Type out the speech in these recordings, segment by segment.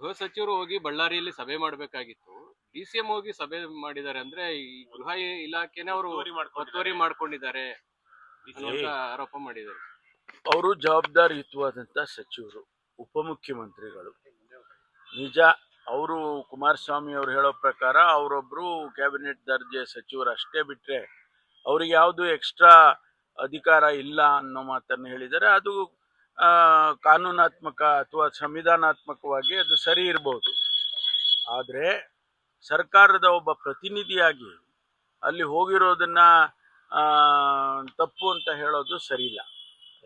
ಗೃಹ ಸಚಿವರು ಹೋಗಿ ಬಳ್ಳಾರಿಯಲ್ಲಿ ಸಭೆ ಮಾಡಬೇಕಾಗಿತ್ತು. ಡಿ ಸಿ ಎಂ ಹೋಗಿ ಸಭೆ ಮಾಡಿದ್ದಾರೆ ಅಂದ್ರೆ ಈ ಗೃಹ ಇಲಾಖೆನೇ ಅವರು ಒತ್ತುವರಿ ಮಾಡ್ಕೊಂಡಿದ್ದಾರೆ. ಅನ್ನುವಂತ ಆರೋಪ ಮಾಡಿದ್ದಾರೆ. ಅವರು ಜವಾಬ್ದಾರಿಯುತವಾದಂಥ ಸಚಿವರು ಉಪಮುಖ್ಯಮಂತ್ರಿಗಳು. ನಿಜ ಅವರು ಕುಮಾರಸ್ವಾಮಿ ಅವರು ಹೇಳೋ ಪ್ರಕಾರ ಅವರೊಬ್ರು ಕ್ಯಾಬಿನೆಟ್ ದರ್ಜೆ ಸಚಿವರು ಅಷ್ಟೇ ಬಿಟ್ಟರೆ ಅವ್ರಿಗೆ ಯಾವುದು ಎಕ್ಸ್ಟ್ರಾ ಅಧಿಕಾರ ಇಲ್ಲ ಅನ್ನೋ ಮಾತನ್ನು ಹೇಳಿದ್ದಾರೆ. ಅದು ಕಾನೂನಾತ್ಮಕ ಅಥವಾ ಸಂವಿಧಾನಾತ್ಮಕವಾಗಿ ಅದು ಸರಿ ಇರ್ಬೋದು. ಆದರೆ ಸರ್ಕಾರದ ಒಬ್ಬ ಪ್ರತಿನಿಧಿಯಾಗಿ ಅಲ್ಲಿ ಹೋಗಿರೋದನ್ನ ತಪ್ಪು ಅಂತ ಹೇಳೋದು ಸರಿಯಿಲ್ಲ.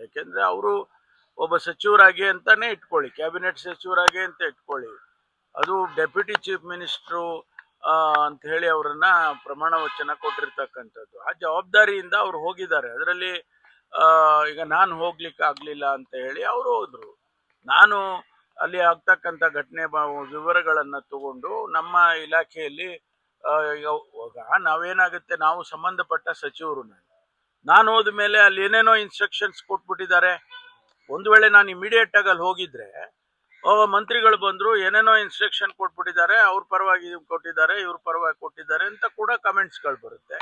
ಯಾಕೆಂದ್ರೆ ಅವರು ಒಬ್ಬ ಸಚಿವರಾಗಿ ಅಂತಾನೆ ಇಟ್ಕೊಳ್ಳಿ, ಕ್ಯಾಬಿನೆಟ್ ಸಚಿವರಾಗಿ ಅಂತ ಇಟ್ಕೊಳ್ಳಿ. ಅದು ಡೆಪ್ಯೂಟಿ ಚೀಫ್ ಮಿನಿಸ್ಟ್ರು ಅಂತ ಹೇಳಿ ಅವರನ್ನ ಪ್ರಮಾಣ ವಚನ ಕೊಟ್ಟಿರ್ತಕ್ಕಂಥದ್ದು. ಆ ಜವಾಬ್ದಾರಿಯಿಂದ ಅವ್ರು ಹೋಗಿದ್ದಾರೆ. ಅದರಲ್ಲಿ ಈಗ ನಾನು ಹೋಗ್ಲಿಕ್ಕೆ ಆಗಲಿಲ್ಲ ಅಂತ ಹೇಳಿ ಅವರು ಹೋದ್ರು. ನಾನು ಅಲ್ಲಿ ಆಗ್ತಕ್ಕಂತ ಘಟನೆ ವಿವರಗಳನ್ನು ತಗೊಂಡು ನಮ್ಮ ಇಲಾಖೆಯಲ್ಲಿ ಈಗ ನಾವೇನಾಗುತ್ತೆ, ನಾವು ಸಂಬಂಧಪಟ್ಟ ಸಚಿವರು ನಾನು. ನಾನು ಹೋದ ಮೇಲೆ ಅಲ್ಲಿ ಏನೇನೋ ಇನ್ಸ್ಟ್ರಕ್ಷನ್ಸ್ ಕೊಟ್ಬಿಟ್ಟಿದ್ದಾರೆ. ಒಂದು ವೇಳೆ ನಾನು ಇಮಿಡಿಯೇಟ್ ಆಗಿ ಅಲ್ಲಿ ಹೋಗಿದ್ರೆ ಮಂತ್ರಿಗಳು ಬಂದ್ರು, ಏನೇನೋ ಇನ್ಸ್ಟ್ರಕ್ಷನ್ ಕೊಟ್ಬಿಟ್ಟಿದ್ದಾರೆ, ಅವ್ರ ಪರವಾಗಿ ಕೊಟ್ಟಿದ್ದಾರೆ, ಇವ್ರ ಪರವಾಗಿ ಕೊಟ್ಟಿದ್ದಾರೆ ಅಂತ ಕೂಡ ಕಮೆಂಟ್ಸ್ಗಳು ಬರುತ್ತೆ.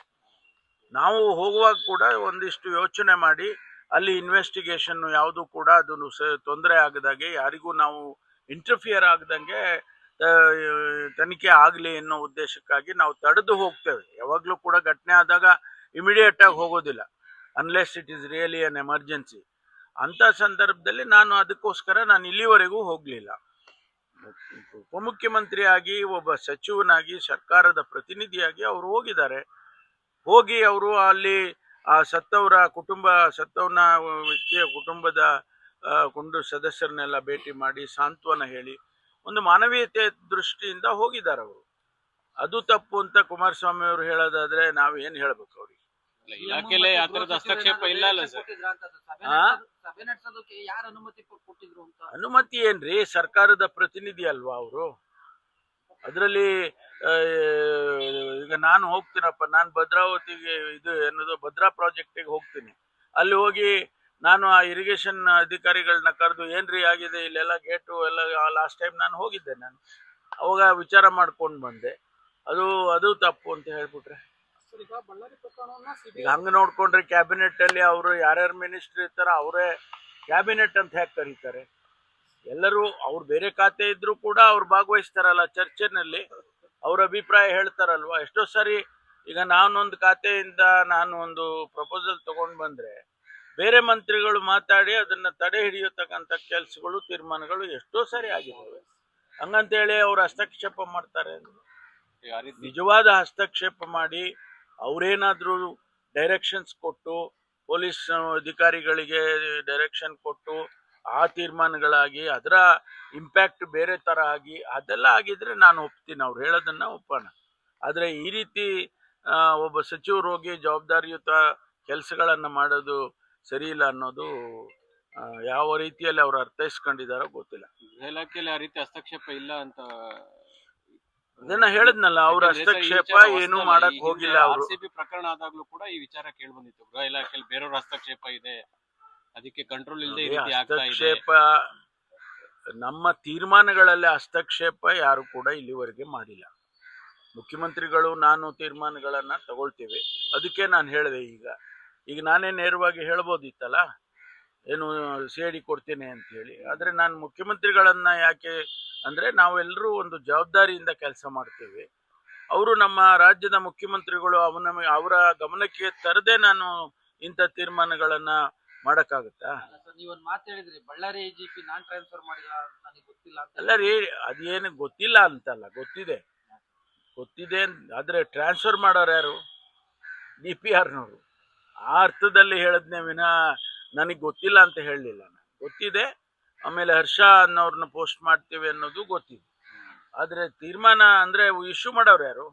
ನಾವು ಹೋಗುವಾಗ ಕೂಡ ಒಂದಿಷ್ಟು ಯೋಚನೆ ಮಾಡಿ, ಅಲ್ಲಿ ಇನ್ವೆಸ್ಟಿಗೇಷನ್ ಯಾವುದು ಕೂಡ ಅದು ತೊಂದರೆ ಆಗದಾಗೆ ಯಾರಿಗೂ ನಾವು ಇಂಟರ್ಫಿಯರ್ ಆಗದಂಗೆ ತನಿಖೆ ಆಗಲಿ ಅನ್ನೋ ಉದ್ದೇಶಕ್ಕಾಗಿ ನಾವು ತಡೆದು ಹೋಗ್ತೇವೆ. ಯಾವಾಗಲೂ ಕೂಡ ಘಟನೆ ಆದಾಗ ಇಮಿಡಿಯೇಟ್ ಆಗಿ ಹೋಗೋದಿಲ್ಲ. Unless it is really an emergency ಅಂಥ ಸಂದರ್ಭದಲ್ಲಿ ನಾನು ಅದಕ್ಕೋಸ್ಕರ ನಾನು ಇಲ್ಲಿವರೆಗೂ ಹೋಗಲಿಲ್ಲ. ಉಪಮುಖ್ಯಮಂತ್ರಿಯಾಗಿ, ಒಬ್ಬ ಸಚಿವನಾಗಿ, ಸರ್ಕಾರದ ಪ್ರತಿನಿಧಿಯಾಗಿ ಅವರು ಹೋಗಿದ್ದಾರೆ. ಹೋಗಿ ಅವರು ಅಲ್ಲಿ ಆ ಸತ್ತವರ ಕುಟುಂಬ ಸತ್ತವನ ವ್ಯಕ್ತಿಯ ಕುಟುಂಬದ ಆ, ಕುಂಡು ಸದಸ್ಯರನ್ನೆಲ್ಲ ಭೇಟಿ ಮಾಡಿ ಸಾಂತ್ವನ ಹೇಳಿ ಒಂದು ಮಾನವೀಯತೆ ದೃಷ್ಟಿಯಿಂದ ಹೋಗಿದ್ದಾರೆ ಅವರು. ಅದು ತಪ್ಪು ಅಂತ ಕುಮಾರಸ್ವಾಮಿ ಅವರು ಹೇಳೋದಾದ್ರೆ ನಾವು ಏನ್ ಹೇಳ್ಬೇಕು ಅವ್ರಿಗೆ? ಆ ತರದ ಹಸ್ತಕ್ಷೇಪ ಇಲ್ಲ ಅಲ್ಲ ಸರ್. ಅನುಮತಿ ಏನ್ರಿ? ಸರ್ಕಾರದ ಪ್ರತಿನಿಧಿ ಅಲ್ವಾ ಅವರು? ಅದರಲ್ಲಿ ಈಗ ನಾನು ಹೋಗ್ತೀನಪ್ಪ ನಾನು ಭದ್ರಾವತಿಗೆ ಇದು ಏನದು ಭದ್ರಾ ಪ್ರಾಜೆಕ್ಟಿಗೆ ಹೋಗ್ತೀನಿ. ಅಲ್ಲಿ ಹೋಗಿ ನಾನು ಆ ಇರಿಗೇಷನ್ ಅಧಿಕಾರಿಗಳನ್ನ ಕರೆದು ಏನ್ರಿ ಆಗಿದೆ ಇಲ್ಲೆಲ್ಲ ಗೇಟು ಎಲ್ಲ ಲಾಸ್ಟ್ ಟೈಮ್ ನಾನು ಹೋಗಿದ್ದೆ ನಾನು. ಅವಾಗ ವಿಚಾರ ಮಾಡ್ಕೊಂಡು ಬಂದೆ. ಅದು ಅದು ತಪ್ಪು ಅಂತ ಹೇಳ್ಬಿಟ್ರೆ. ಈಗ ಹಂಗೆ ಹಂಗ ನೋಡ್ಕೊಂಡ್ರೆ ಕ್ಯಾಬಿನೆಟ್ ಅಲ್ಲಿ ಅವರು ಯಾರ್ಯಾರು ಮಿನಿಸ್ಟರ್ ಇರ್ತಾರ ಅವರೇ ಕ್ಯಾಬಿನೆಟ್ ಅಂತ ಹೇಗೆ ಕರೀತಾರೆ? ಎಲ್ಲರೂ ಅವ್ರು ಬೇರೆ ಖಾತೆ ಇದ್ರೂ ಕೂಡ ಅವ್ರು ಭಾಗವಹಿಸ್ತಾರಲ್ಲ ಚರ್ಚೆನಲ್ಲಿ ಅವ್ರ ಅಭಿಪ್ರಾಯ ಹೇಳ್ತಾರಲ್ವಾ? ಎಷ್ಟೋ ಸಾರಿ ಈಗ ನಾನೊಂದು ಖಾತೆಯಿಂದ ನಾನು ಒಂದು ಪ್ರಪೋಸಲ್ ತಗೊಂಡ್ ಬಂದ್ರೆ ಬೇರೆ ಮಂತ್ರಿಗಳು ಮಾತಾಡಿ ಅದನ್ನ ತಡೆ ಹಿಡಿಯತಕ್ಕಂಥ ಕೆಲಸಗಳು ತೀರ್ಮಾನಗಳು ಎಷ್ಟೋ ಸಾರಿ ಆಗಿದ್ದಾವೆ. ಹಂಗಂತೇಳಿ ಅವ್ರು ಹಸ್ತಕ್ಷೇಪ ಮಾಡ್ತಾರೆ ನಿಜವಾದ ಹಸ್ತಕ್ಷೇಪ ಮಾಡಿ ಅವರೇನಾದರೂ ಡೈರೆಕ್ಷನ್ಸ್ ಕೊಟ್ಟು ಪೊಲೀಸ್ ಅಧಿಕಾರಿಗಳಿಗೆ ಡೈರೆಕ್ಷನ್ ಕೊಟ್ಟು ಆ ತೀರ್ಮಾನಗಳಾಗಿ ಅದರ ಇಂಪ್ಯಾಕ್ಟ್ ಬೇರೆ ಥರ ಆಗಿ ಅದೆಲ್ಲ ಆಗಿದ್ರೆ ನಾನು ಒಪ್ತೀನಿ. ಅವ್ರು ಹೇಳೋದನ್ನ ಒಪ್ಪೋಣ. ಆದರೆ ಈ ರೀತಿ ಒಬ್ಬ ಸಚಿವರು ಹೋಗಿ ಜವಾಬ್ದಾರಿಯುತ ಕೆಲಸಗಳನ್ನು ಮಾಡೋದು ಸರಿ ಇಲ್ಲ ಅನ್ನೋದು ಯಾವ ರೀತಿಯಲ್ಲಿ ಅವ್ರು ಅರ್ಥೈಸ್ಕೊಂಡಿದಾರೋ ಗೊತ್ತಿಲ್ಲ. ಗೃಹ ಇಲಾಖೆಯಲ್ಲಿ ಆ ರೀತಿ ಹಸ್ತಕ್ಷೇಪ ಇಲ್ಲ ಅಂತ ಅದನ್ನ ಹೇಳದ್ನಲ್ಲ ಅವ್ರ ಹಸ್ತಕ್ಷೇಪ ಏನು. ಮಾಡಕ್ ಹೋಗಿಲ್ಲ ಪ್ರಕರಣ ಆದಾಗ್ಲೂ ಕೂಡ ಈ ವಿಚಾರ ಕೇಳಿ ಬಂದಿತ್ತು. ಗೃಹ ಇಲಾಖೆಯಲ್ಲಿ ಬೇರೆಯವ್ರ ಹಸ್ತಕ್ಷೇಪ ಇದೆ. ಅದಕ್ಕೆ ಕಂಟ್ರೋಲ್ ಇಲ್ಲದೆ ಈ ರೀತಿ ಆಗ್ತಾ ಇದೆ. ಹಸ್ತಕ್ಷೇಪ ನಮ್ಮ ತೀರ್ಮಾನಗಳಲ್ಲಿ ಹಸ್ತಕ್ಷೇಪ ಯಾರು ಕೂಡ ಇಲ್ಲಿವರೆಗೆ ಮಾಡಿಲ್ಲ. ಮುಖ್ಯಮಂತ್ರಿಗಳು ನಾನು ತೀರ್ಮಾನಗಳನ್ನ ತಗೊಳ್ತೇವೆ. ಅದಕ್ಕೆ ನಾನು ಹೇಳಿದೆ ಈಗ. ಈಗ ನಾನೇ ನೇರವಾಗಿ ಹೇಳ್ಬೋದಿತ್ತಲ್ಲ? ಏನು ಸೇಡಿ ಡಿ ಕೊಡ್ತೇನೆ ಅಂತ ಹೇಳಿ. ಆದರೆ ನಾನು ಮುಖ್ಯಮಂತ್ರಿಗಳನ್ನ ಯಾಕೆ ಅಂದರೆ ನಾವೆಲ್ಲರೂ ಒಂದು ಜವಾಬ್ದಾರಿಯಿಂದ ಕೆಲಸ ಮಾಡ್ತೇವೆ. ಅವರು ನಮ್ಮ ರಾಜ್ಯದ ಮುಖ್ಯಮಂತ್ರಿಗಳು ಅವನ ಅವರ ಗಮನಕ್ಕೆ ತರದೆ ನಾನು ಇಂಥ ತೀರ್ಮಾನಗಳನ್ನ ಮಾಡೋಕ್ಕಾಗುತ್ತಾ? ನೀವೊಂದ್ ಮಾತು ಹೇಳಿದ್ರಿ ಬಳ್ಳಾರಿ ಜಿ ಪಿ ನಾನ್ ಟ್ರಾನ್ಸ್ಫರ್ ಮಾಡಿಲ್ಲ ಅಂತ ನನಗೆ ಗೊತ್ತಿಲ್ಲ ಅಂತ ಅಲ್ಲ ರೀ ಅದೇನು ಗೊತ್ತಿಲ್ಲ ಅಂತಲ್ಲ ಗೊತ್ತಿದೆ. ಗೊತ್ತಿದೆ ಆದರೆ ಟ್ರಾನ್ಸ್ಫರ್ ಮಾಡೋರು ಯಾರು? ಡಿ ಪಿ ಆರ್ನವರು. ಆ ಅರ್ಥದಲ್ಲಿ ಹೇಳಿದ್ನೇ ವಿನ ನನಗೆ ಗೊತ್ತಿಲ್ಲ ಅಂತ ಹೇಳಲಿಲ್ಲ ನಾನು. ಗೊತ್ತಿದೆ ಆಮೇಲೆ ಹರ್ಷ ಅನ್ನೋರ್ನ ಪೋಸ್ಟ್ ಮಾಡ್ತೀವಿ ಅನ್ನೋದು ಗೊತ್ತಿದೆ. ಆದರೆ ತೀರ್ಮಾನ ಅಂದರೆ ಇಶ್ಯೂ ಮಾಡೋರು ಯಾರು?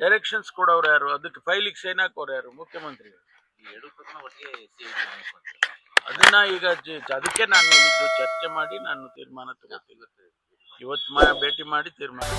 ಡೈರೆಕ್ಷನ್ಸ್ ಕೊಡೋರು ಯಾರು? ಅದಕ್ಕೆ ಫೈಲಿಗೆ ಸೈನ್ ಹಾಕೋರು ಯಾರು? ಮುಖ್ಯಮಂತ್ರಿಗಳು. ಅದನ್ನ ಈಗ ಅದಕ್ಕೆ ನಾನು ಹೇಳಿದ್ದು ಚರ್ಚೆ ಮಾಡಿ ನಾನು ತೀರ್ಮಾನ ತಗೋತೀನಿ. ಇವತ್ತು ಭೇಟಿ ಮಾಡಿ ತೀರ್ಮಾನ